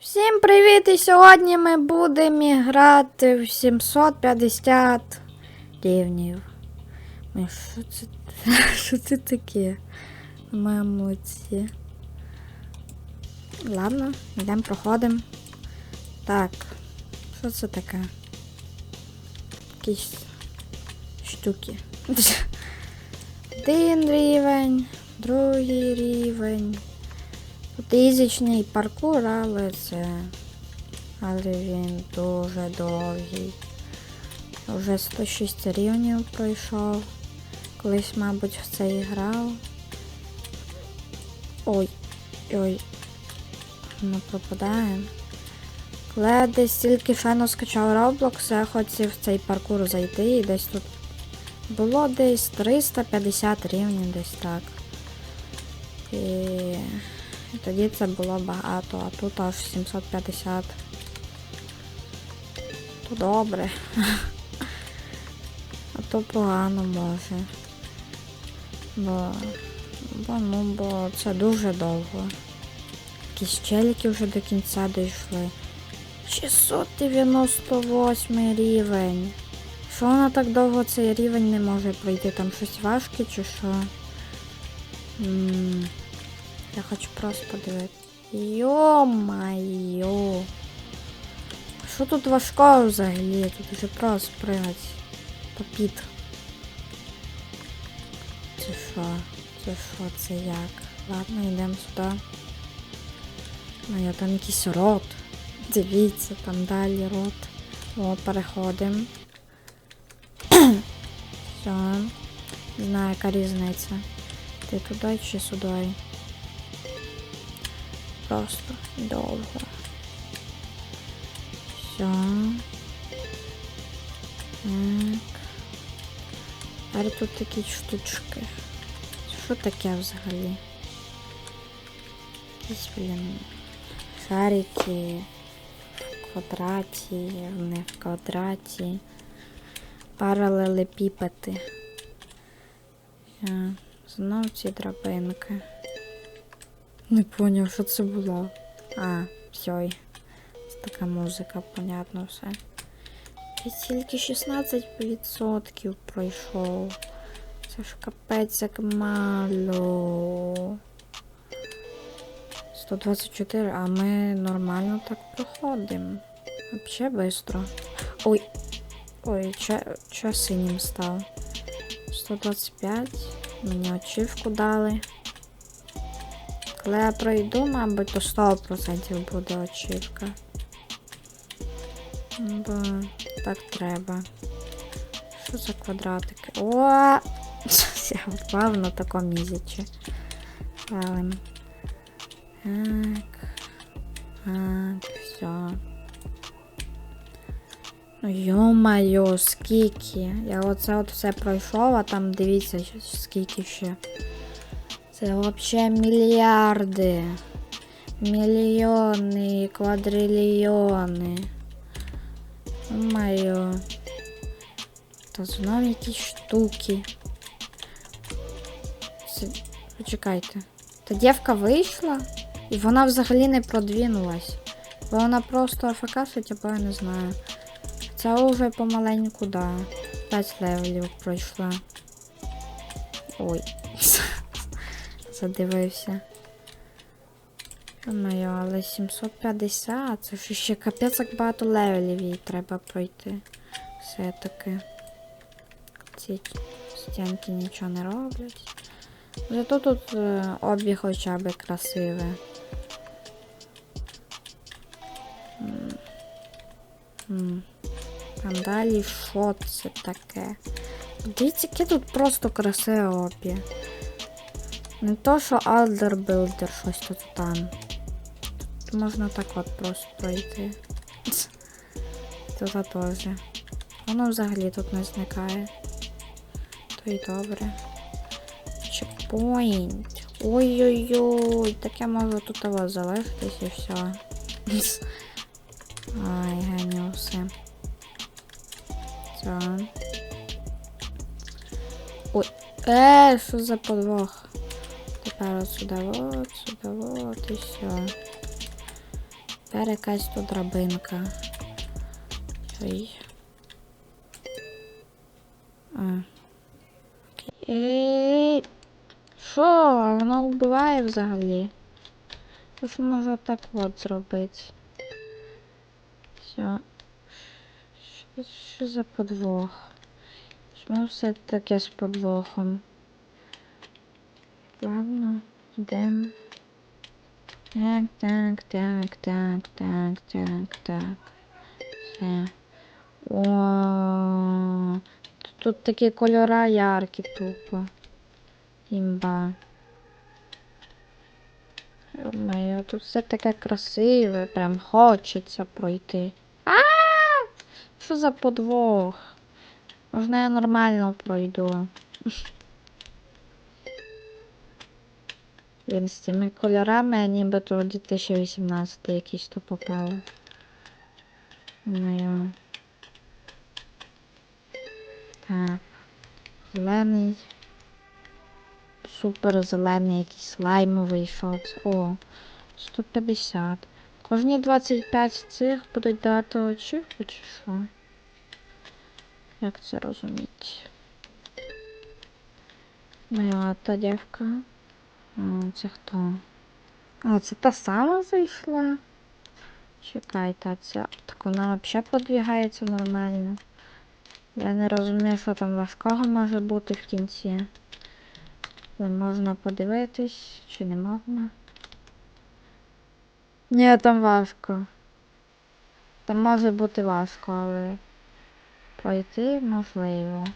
Всім привіт! І сьогодні ми будемо грати в 750 рівнів. Що це, що це таке? Молодці. Ладно, йдемо проходимо. Так, що це таке? Якісь штуки. Один рівень, другий рівень. Тут ізичний паркур, але це. Але він дуже довгий. Вже 106 рівнів пройшов. Колись, мабуть, в це і грав. Ой, ой. Ми пропадаємо. Я десь тільки фену скачав Roblox, я хотів в цей паркур зайти і десь тут було десь 350 рівнів, десь так. І... І тоді це було багато, а тут аж 750. То добре. А то погано може. Бо, бо, ну, бо це дуже довго. Якісь челіки вже до кінця дійшли. 698 рівень. Що вона так довго цей рівень не може пройти? Там щось важке чи що? М, Я хочу просто подивитися. Йо-майо. Що тут важкого взагалі? Тут вже просто пригать. Попіт. Це що? Це що? Це як? Ладно, йдемо сюди. Ну, я там якийсь рот. Дивіться, там далі рот. О, переходимо. Все. Не знаю, яка різниця. Ти туди чи сюди? Просто довго. Все. Так. Тепер тут такі штучки. Що таке взагалі? Якісь, блін, шарики в квадраті, не в квадраті. Паралелепіпети. Е, Знов ці драбинки. Не поняв, що це було. А, все. Така музика, понятно все. Я тільки 16% пройшов. Це ж капець як мало. 124, а ми нормально так проходимо. Вообще быстро. Ой. Ой, чо синім став? 125. Мені очівку дали. Коли я пройду, мабуть, то 100% буде очівка. Бо так треба. Що за квадратики? О! Я впав на такому мізячі. Валим. Так. Так, все. Ну, Йо-майо, скільки. Я оце от все пройшов, а там дивіться, скільки ще. Це взагалі мільярди. Мільйони, квадрильйони. Моє. Та знову якісь штуки. Це... Почекайте. Та дівка вийшла і вона взагалі не продвинулась. Бо вона просто АФК, або я не знаю. Це вже помаленьку, да. 5 левелів пройшла. Ой. Задивився. Моє, але 750, це ж ще капець як багато левелів їй треба пройти. Все-таки. Ці стінки нічого не роблять. Зато тут е, обіг хоча б. М. Там далі що це таке? Дивіться, яке тут просто красиве обі. Не то, що Builder, щось тут там. Тут можна так от просто пройти. Тут теж. Воно взагалі тут не зникає. То й добре. Чекпоінт. Ой-ой-ой, так я можу тут того залишитись і все. Ай, геніуси. Все. Ой, е, що за подвох? От сюди, от, сюди, от, і все. Тепер якась тут драбинка. Ой. А. Окей. Що? Воно вбиває взагалі? Тож може так от зробити. Все. Що, що за подвох? Що все таке з подвохом? Ладно, йдемо. Так, так, так, так, так, так, так. Все. О, тут такі кольора яркі тупо. Імба. Моє, тут все таке красиве, прям хочеться пройти. А! Що за подвох? Можна я нормально пройду. Він з цими кольорами, нібито 2018 якийсь то попав. Моє. Так. Зелений. Супер зелений, якийсь слаймовий що це. О, 150. Кожні 25 цих будуть дати очівку чи що? Як це розуміти? Моя та дівка. Це хто? А, це та сама зайшла? Чекайте, ця. Так вона взагалі подвігається нормально. Я не розумію, що там важкого може бути в кінці. Але можна подивитись, чи не можна. Ні, там важко. Там може бути важко, але пройти можливо.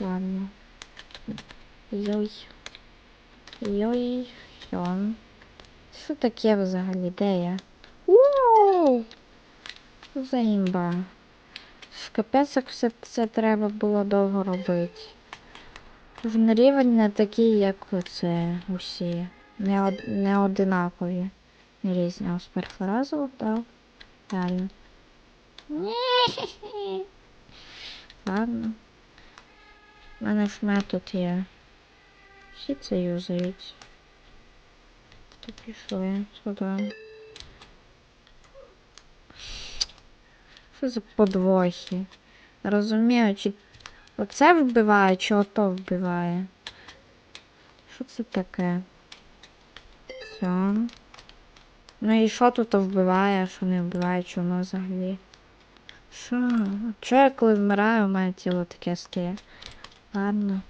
Ладно. Йой. Йой. Йон. Що таке взагалі? Де я? Ууу! Що за Капець, як все це треба було довго робити. Кожен рівень не такий, як оце усі. Не, од... не одинакові. Не різні. Ось раз дав. Далі. Ладно. У мене ж метод є. Всі це юзають. То пішли сюди. Що за подвохи? Розумію, чи оце вбиває, чи ото вбиває. Що це таке? Все. Ну і що тут вбиває, що не вбиває, чи воно взагалі? Що? Чого я коли вмираю, у мене тіло таке стає? Ладно.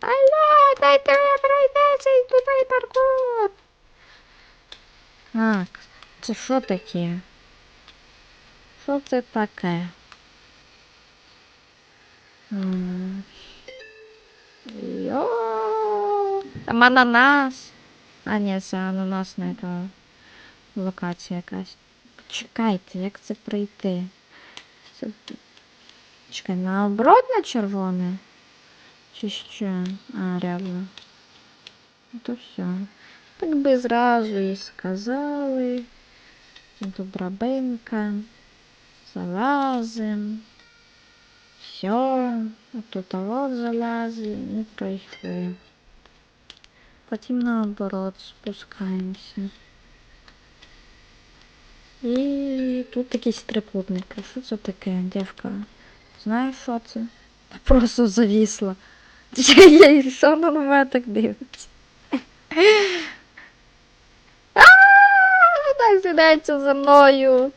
Алло, дайте пройти цей тупий паркур. Так, це що таке? Що це таке? Йо. Там ананас. А ні, це ананас не то. Локація якась. Чекайте, як це пройти? Це... Чекай, наоборот на червоне? Чи що? А. Ну то все. Так би зразу і сказали. Тут драбинка. Залазим. Все. А тут вот залазим і пройшли. Потім наоборот спускаємося. І тут якийсь трикутник. Що це таке, дівка? Знаєш, що це? Просто завісла. Я і вона на мене так дивиться? Вона сідається за мною.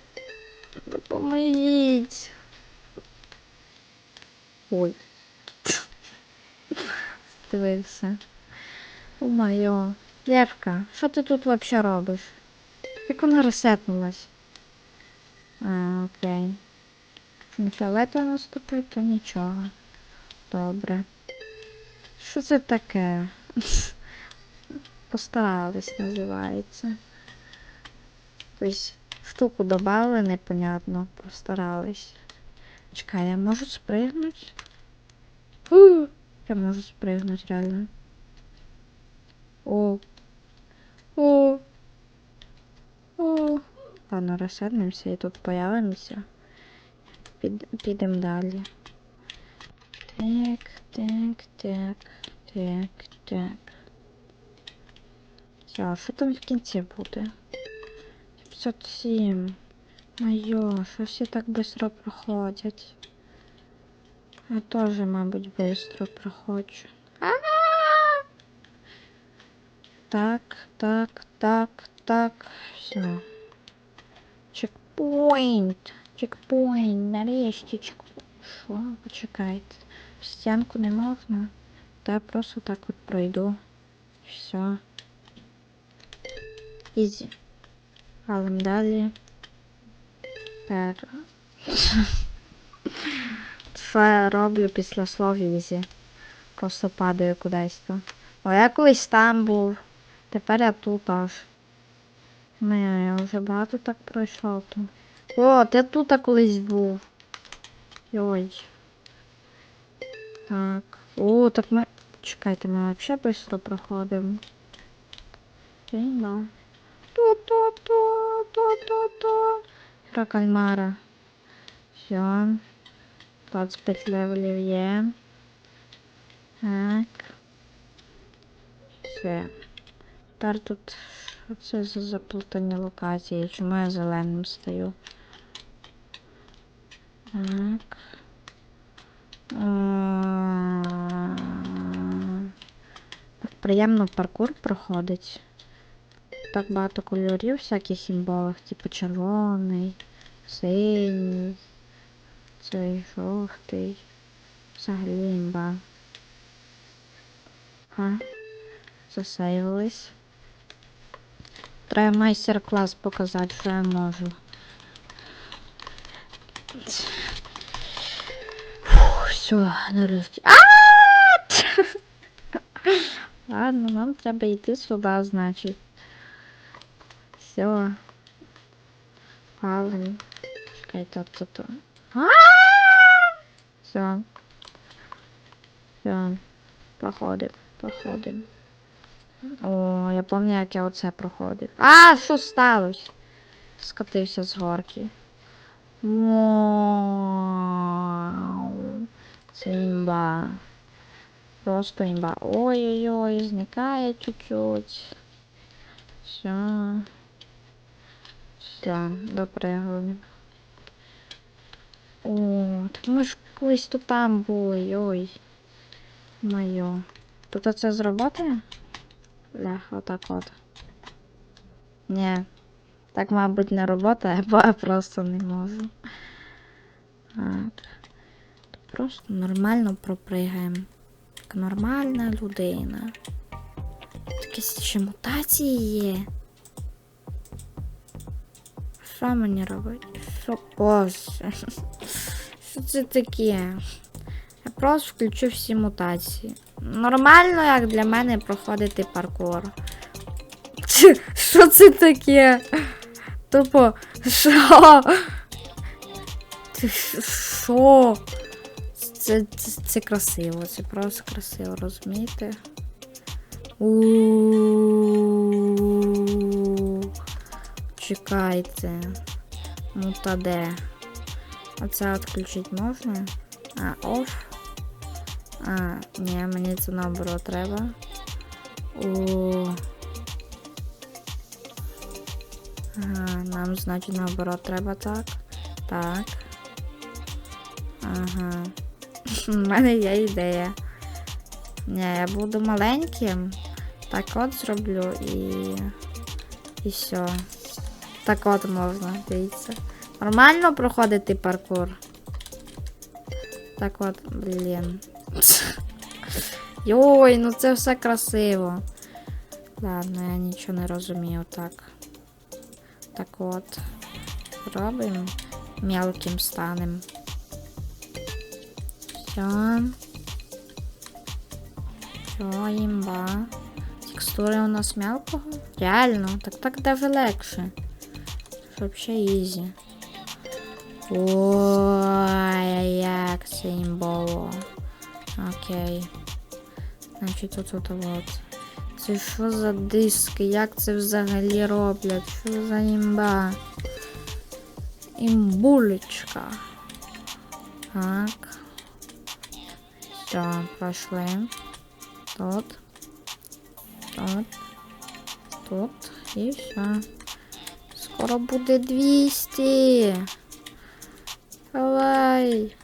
Допоможіть. Ой. Дивився. О моє. Левка, що ти тут вообще робиш? Як вона ресетнулась? А, окей. Не фіолетово наступить, то нічого. Добре. Що це таке? Постарались, називається. Тобто штуку додали, непонятно. Постарались. Чекай, я можу спригнути? Фу! Я можу спригнути, реально. О. О. О. Ладно, розсадимося і тут появимося. Під, підемо далі. Так, так, так, так, так. Все, а що там в кінці буде? 67. Майо, що всі так швидко проходять? Я теж, мабуть, швидко проходжу. А-а-а! Так, так, так, так. Все. Чекпоінт. Чекпоінт. Нарешті чекпоінт. Що? Почекайте. В стінку не можна. Та я просто так от пройду. Все. Ізі. Палим далі. Пер. Що я роблю після слов ізі? Просто падаю кудись то. О, я колись там був. Тепер я тут аж. Не, я вже багато так пройшов. О, ти тут колись був. Йой. Так. О, так ми. Чекайте, ми взагалі швидко проходимо. Фіно. Ту-ту-ту-ту-ту-ту. Про кальмара. Все. 25 левелів є. Так. Все. Тепер тут що це за заплутання локації? Чому я зеленим стою? Так. Так приємно паркур проходить. Так багато кольорів всяких імбових, типу червоний, синій, цей жовтий. Взагалі імба. Ага. Засейвились. Треба майстер-клас показати, що я можу. Все, нарешті. Ладно, нам треба йти сюди, значить. Все. Палим. Чекайте, тут. Все. Все. Проходим, проходим. О, я пам'ятаю, як я оце проходив. А, що сталося? Скотився з горки. Вау. Це. Просто імба. Ой-ой-ой, зникає чуть-чуть. Все. Все, допригли. О, так ми ж колись тут там були, ой. Моє. Тут це зроботає? Бля, отак от. Ні. Так, мабуть, не роботає, бо я просто не можу. Так. Просто нормально пропригаємо. Як нормальна людина. Якісь ще мутації є. Що мені робити? Що боже? Що це таке? Я просто включу всі мутації. Нормально, як для мене проходити паркур. Що це таке? Тупо, що? Ти Що? Це, це, це красиво, це просто красиво, розумієте? У Чекайте. Ну та де? Оце відключити можна? А, оф. А, ні, мені це наоборот треба. О. Ага, нам, значить, наоборот треба так. Так. Ага. У мене є ідея. Ні, я буду маленьким. Так от зроблю і. І все. Так от можна, дивіться. Нормально проходити паркур. Так от, блін. Йой, ну це все красиво. Ладно, я нічого не розумію так. Так от. Робимо. Мелким станем. Все. Все. Текстури у нас мелкого? Реально, так так даже легше. Вообще ізі. Ой, як це імбово. Окей. Значить, тут от от. Це що за диски? Як це взагалі роблять? Що за імба? Імбулечка. Так. Все, пройшли. Тут. Тут. Тут. І все. Скоро буде 200. Давай.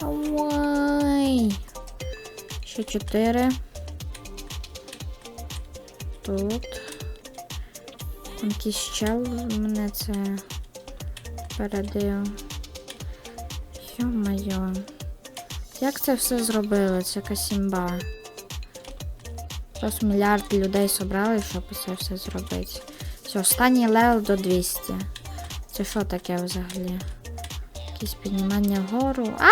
Давай. Ще 4. Тут. Якийсь чел мене це передив. Йо-моє. Як це все зробили? Це якась імба. Просто мільярд людей зібрали, щоб це все зробити. Все, останній левел до 200. Це що таке взагалі? Якісь піднімання вгору. А,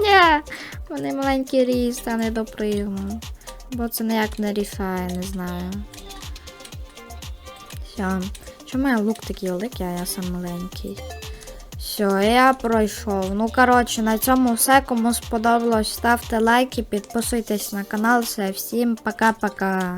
ні! Вони маленький ріст, а не допригну. Бо це ніяк не рішає, не знаю. Все. Чому я лук такий великий, а я сам маленький? Все, я пройшов. Ну, коротше, на цьому все. Кому сподобалось, ставте лайки, підписуйтесь на канал. Все, всім пока-пока.